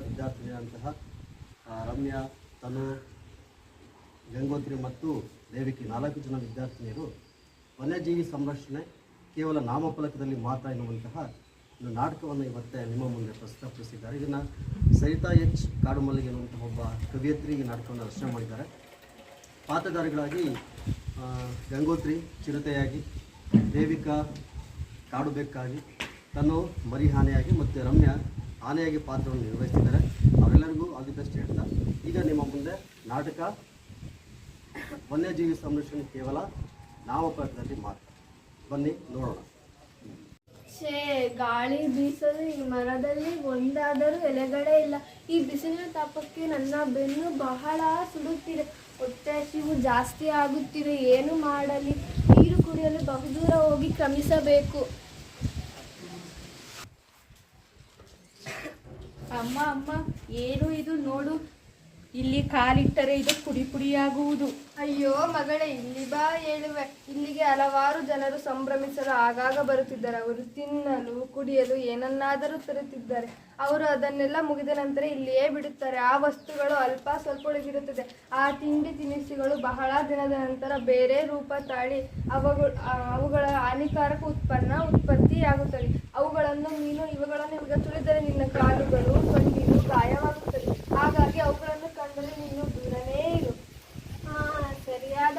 ವಿದ್ಯಾರ್ಥಿನಿಯಾದಂತಹ ಆ, ರಮ್ಯಾ ತನು ಗಂಗೋತ್ರಿ ಮತ್ತು ದೇವಿಕಿ ನಾಲ್ಕು ಜನ ವಿದ್ಯಾರ್ಥಿನಿಯರು ವನ್ಯಜೀವಿ ಸಂರಕ್ಷಣೆ ಕೇವಲ ನಾಮಫಲಕದಲ್ಲಿ ಮಾತ್ರ ಎನ್ನುವಂತಹ ಒಂದು ನಾಟಕವನ್ನು ಇವತ್ತೇ ನಿಮ್ಮ ಮುಂದೆ ಪ್ರಸ್ತುತಪಡಿಸಿದ್ದಾರೆ. ಇದನ್ನು ಸರಿತಾ ಎಚ್ ಕಾಡುಮಲ್ಲಿಗೆ ಎನ್ನುವಂತಹ ಒಬ್ಬ ಕವಿಯತ್ರಿ ಈ ನಾಟಕವನ್ನು ರಚನೆ ಮಾಡಿದ್ದಾರೆ. ಪಾತ್ರಧಾರಿಗಳಾಗಿ ಗಂಗೋತ್ರಿ ಚಿರತೆಯಾಗಿ ದೇವಿಕಾ ಕಾಡುಬೆಕ್ಕಾಗಿ ತನು ಮರಿಹಾನೆಯಾಗಿ ಮತ್ತು ರಮ್ಯ ಆನೆಯಾಗಿ ಪಾತ್ರವನ್ನು ನಿರ್ವಹಿಸಿದ್ದಾರೆ ಅವರೆಲ್ಲರಿಗೂ ಆಗಿದ್ದಷ್ಟು ಹೇಳ್ತಾ, ಈಗ ನಿಮ್ಮ ಮುಂದೆ ನಾಟಕ ವನ್ಯಜೀವಿ ಸಂರಕ್ಷಣೆ ಕೇವಲ ನಾಮಪತ್ರದಲ್ಲಿ ಮಾತ್ರ. ಬನ್ನಿ, ನೋಡೋಣ. ಶೇ ಗಾಳಿ ಬೀಸಲು ಈ ಮರದಲ್ಲಿ ಒಂದಾದರೂ ಎಲೆಗಳೇ ಇಲ್ಲ. ಈ ಬಿಸಿಲಿನ ತಾಪಕ್ಕೆ ನನ್ನ ಬೆನ್ನು ಬಹಳ ಸುಡುತ್ತಿದೆ. ಹೊಟ್ಟೆ ಹಸಿವು ಜಾಸ್ತಿ ಆಗುತ್ತಿದೆ. ಏನು ಮಾಡಲಿ? ನೀರು ಕುಡಿಯಲು ಬಹುದೂರ ಹೋಗಿ ಕ್ರಮಿಸಬೇಕು. ಅಮ್ಮ ಅಮ್ಮ, ಏನು ಇದು ನೋಡು. ಇಲ್ಲಿ ಕಾಲಿಟ್ಟರೆ ಇದು ಪುಡಿ ಪುಡಿಯಾಗುವುದು. ಅಯ್ಯೋ ಮಗಳೇ, ಇಲ್ಲಿ ಬಾ ಹೇಳುವೆ. ಇಲ್ಲಿಗೆ ಹಲವಾರು ಜನರು ಸಂಭ್ರಮಿಸಲು ಆಗಾಗ ಬರುತ್ತಿದ್ದಾರೆ. ಅವರು ತಿನ್ನಲು, ಕುಡಿಯಲು ಏನನ್ನಾದರೂ ತರುತ್ತಿದ್ದಾರೆ. ಅವರು ಅದನ್ನೆಲ್ಲ ಮುಗಿದ ನಂತರ ಇಲ್ಲಿಯೇ ಬಿಡುತ್ತಾರೆ. ಆ ವಸ್ತುಗಳು ಅಲ್ಪ ಸ್ವಲ್ಪ ಉಳಿದಿರುತ್ತದೆ. ಆ ತಿಂಡಿ ತಿನಿಸುಗಳು ಬಹಳ ದಿನದ ನಂತರ ಬೇರೆ ರೂಪ ತಾಳಿ ಅವುಗಳು, ಅವುಗಳ ಹಾನಿಕಾರಕ ಉತ್ಪನ್ನ ಉತ್ಪತ್ತಿಯಾಗುತ್ತದೆ. ಅವುಗಳನ್ನು ನೀನು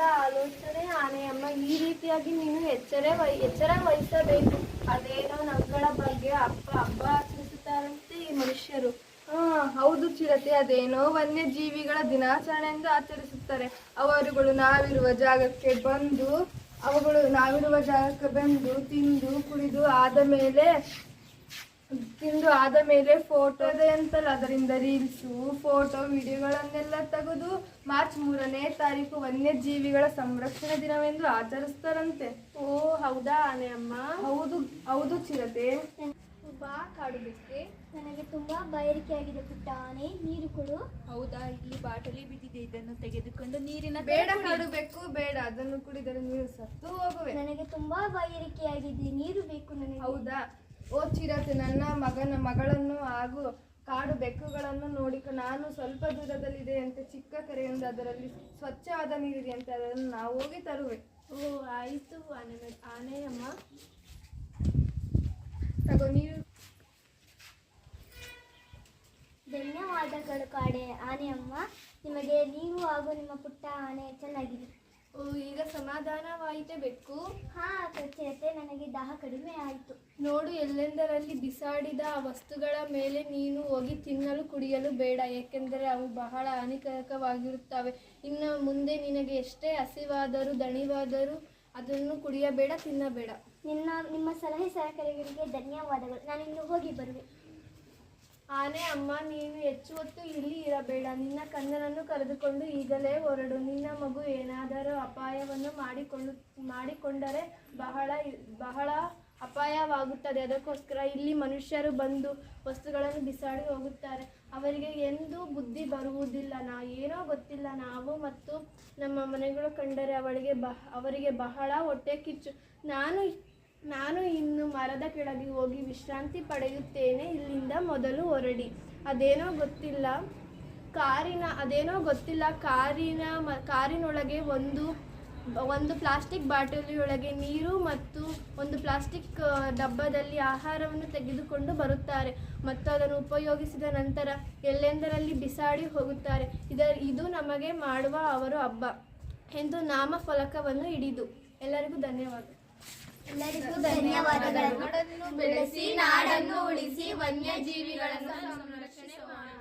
ಸರಿಯಾದ ಆಲೋಚನೆ, ಆನೆಯಮ್ಮ, ಈ ರೀತಿಯಾಗಿ ನೀನು ಎಚ್ಚರ ವಹಿ ಎಚ್ಚರ ವಹಿಸಬೇಕು. ಅದೇನೋ ನಗಳ ಬಗ್ಗೆ ಹಬ್ಬ ಹಬ್ಬ ಆಚರಿಸುತ್ತಾರಂತೆ ಈ ಮನುಷ್ಯರು. ಹಾ, ಹೌದು ಚಿರತೆ, ಅದೇನೋ ವನ್ಯಜೀವಿಗಳ ದಿನಾಚರಣೆ ಎಂದು ಆಚರಿಸುತ್ತಾರೆ. ಅವರುಗಳು ನಾವಿರುವ ಜಾಗಕ್ಕೆ ಬಂದು, ಅವುಗಳು ನಾವಿರುವ ಜಾಗಕ್ಕೆ ಬಂದು, ತಿಂದು, ಕುಡಿದು, ಆದ ಮೇಲೆ ತಿಂದು ಆದ ಮೇಲೆ ಫೋಟೋ ಇದೆ ಅಂತಲ್ಲ ಅದರಿಂದ ರೀಲ್ಸು ಫೋಟೋ ವಿಡಿಯೋಗಳನ್ನೆಲ್ಲ ತೆಗೆದು ಮಾರ್ಚ್ ಮೂರನೇ ತಾರೀಕು ವನ್ಯಜೀವಿಗಳ ಸಂರಕ್ಷಣಾ ದಿನವೆಂದು ಆಚರಿಸ್ತಾರಂತೆ. ಓ ಹೌದಾ ಆನೆ ಅಮ್ಮ? ಹೌದು ಹೌದು ಚಿರತೆ. ಬಾ ಕಾಡುಬೇಕೆ ನನಗೆ ತುಂಬಾ ಬಯರಿಕೆಯಾಗಿದೆ ಪುಟ್ಟ ಆನೆ ನೀರು ಕೊಡು. ಹೌದಾ ಇಲ್ಲಿ ಬಾಟಲಿ ಬಿದ್ದಿದೆ ಇದನ್ನು ತೆಗೆದುಕೊಂಡು ನೀರಿನ ಬೇಡ ಕಾಡಬೇಕು ಬೇಡ ಅದನ್ನು ಕುಡಿದರೆ ನೀರು ಸತ್ತು ಹೋಗುವೆ. ನನಗೆ ತುಂಬಾ ಬಯರಿಕೆಯಾಗಿದೆ ನೀರು ಬೇಕು ನನಗೆ. ಹೌದಾ? ಓ ಚಿರತೆ ನನ್ನ ಮಗನ ಮಗಳನ್ನು ಹಾಗೂ ಕಾಡು ಬೆಕ್ಕುಗಳನ್ನು ನೋಡಿ ನಾನು ಸ್ವಲ್ಪ ದೂರದಲ್ಲಿದೆ ಅಂತ ಚಿಕ್ಕ ಕೆರೆಯೊಂದು ಅದರಲ್ಲಿ ಸ್ವಚ್ಛವಾದ ನೀರಿದೆ ಅಂತ ಅದನ್ನು ನಾವು ಹೋಗಿ ತರುವೆ. ಓ ಆಯಿತು ಆನೆ ಆನೆಯಮ್ಮ. ತಗೋ ನೀರು. ಧನ್ಯವಾದಗಳು ಕಾಡೆ ಆನೆ ಅಮ್ಮ ನಿಮಗೆ ನೀವು ಹಾಗೂ ನಿಮ್ಮ ಪುಟ್ಟ ಆನೆ ಚೆನ್ನಾಗಿದೆ. ಓ ಈಗ ಸಮಾಧಾನವಾಯಿತೆ ಬೆಕ್ಕು ಹಾ ಚಿರತೆ ನನಗೆ ದಾಹ ಕಡಿಮೆ ಆಯಿತು. ನೋಡು ಎಲ್ಲೆಂದರಲ್ಲಿ ಬಿಸಾಡಿದ ಆ ವಸ್ತುಗಳ ಮೇಲೆ ನೀನು ಹೋಗಿ ತಿನ್ನಲು ಕುಡಿಯಲು ಬೇಡ. ಏಕೆಂದರೆ ಅವು ಬಹಳ ಹಾನಿಕಾರಕವಾಗಿರುತ್ತವೆ. ಇನ್ನು ಮುಂದೆ ನಿನಗೆ ಎಷ್ಟೇ ಹಸಿವಾದರೂ ದಣಿವಾದರೂ ಅದನ್ನು ಕುಡಿಯಬೇಡ ತಿನ್ನಬೇಡ. ನಿನ್ನ ನಿಮ್ಮ ಸಲಹೆ ಸಹಕಾರಿಗಳಿಗೆ ಧನ್ಯವಾದಗಳು. ನಾನು ಇನ್ನು ಹೋಗಿ ಬರುವೆ. ಆನೆ, ಅಮ್ಮ, ನೀನು ಹೆಚ್ಚು ಹೊತ್ತು ಇಲ್ಲಿ ಇರಬೇಡ. ನಿನ್ನ ಕಂದನನ್ನು ಕರೆದುಕೊಂಡು ಈಗಲೇ ಹೊರಡು. ನಿನ್ನ ಮಗು ಏನಾದರೂ ಅಪಾಯವನ್ನು ಮಾಡಿಕೊಳ್ಳು, ಮಾಡಿಕೊಂಡರೆ ಬಹಳ ಬಹಳ ಅಪಾಯವಾಗುತ್ತದೆ. ಅದಕ್ಕೋಸ್ಕರ ಇಲ್ಲಿ ಮನುಷ್ಯರು ಬಂದು ವಸ್ತುಗಳನ್ನು ಬಿಸಾಡಿ ಹೋಗುತ್ತಾರೆ. ಅವರಿಗೆ ಎಂದೂ ಬುದ್ಧಿ ಬರುವುದಿಲ್ಲ. ನಾ ಏನೋ ಗೊತ್ತಿಲ್ಲ. ನಾವು ಮತ್ತು ನಮ್ಮ ಮನೆಗಳು ಕಂಡರೆ ಅವಳಿಗೆ ಬಹ, ಅವರಿಗೆ ಬಹಳ ಹೊಟ್ಟೆ ಕಿಚ್ಚು. ನಾನು ನಾನು ಇನ್ನು ಮರದ ಕೆಳಗೆ ಹೋಗಿ ವಿಶ್ರಾಂತಿ ಪಡೆಯುತ್ತೇನೆ ಇಲ್ಲಿಂದ ಮೊದಲು ಹೊರಡಿ. ಅದೇನೋ ಗೊತ್ತಿಲ್ಲ ಕಾರಿನ, ಅದೇನೋ ಗೊತ್ತಿಲ್ಲ ಕಾರಿನ ಕಾರಿನೊಳಗೆ ಒಂದು ಒಂದು ಪ್ಲಾಸ್ಟಿಕ್ ಬಾಟಲಿಯೊಳಗೆ ನೀರು ಮತ್ತು ಒಂದು ಪ್ಲಾಸ್ಟಿಕ್ ಡಬ್ಬದಲ್ಲಿ ಆಹಾರವನ್ನು ತೆಗೆದುಕೊಂಡು ಬರುತ್ತಾರೆ. ಮತ್ತು ಅದನ್ನು ಉಪಯೋಗಿಸಿದ ನಂತರ ಎಲ್ಲೆಂದರಲ್ಲಿ ಬಿಸಾಡಿ ಹೋಗುತ್ತಾರೆ. ಇದರ ಇದು ನಮಗೆ ಮಾಡುವ ಅವರು ಹಬ್ಬ. ಎಂದು ನಾಮಫಲಕವನ್ನು ಹಿಡಿದು. ಎಲ್ಲರಿಗೂ ಧನ್ಯವಾದ. ಎಲ್ಲರಿಗೂ ಧನ್ಯವಾದಗಳನ್ನು. ಬೆಳೆಸಿ ನಾಡನ್ನು ಉಳಿಸಿ ವನ್ಯಜೀವಿಗಳನ್ನು ಸಂರಕ್ಷಣೆ ಮಾಡೋಣ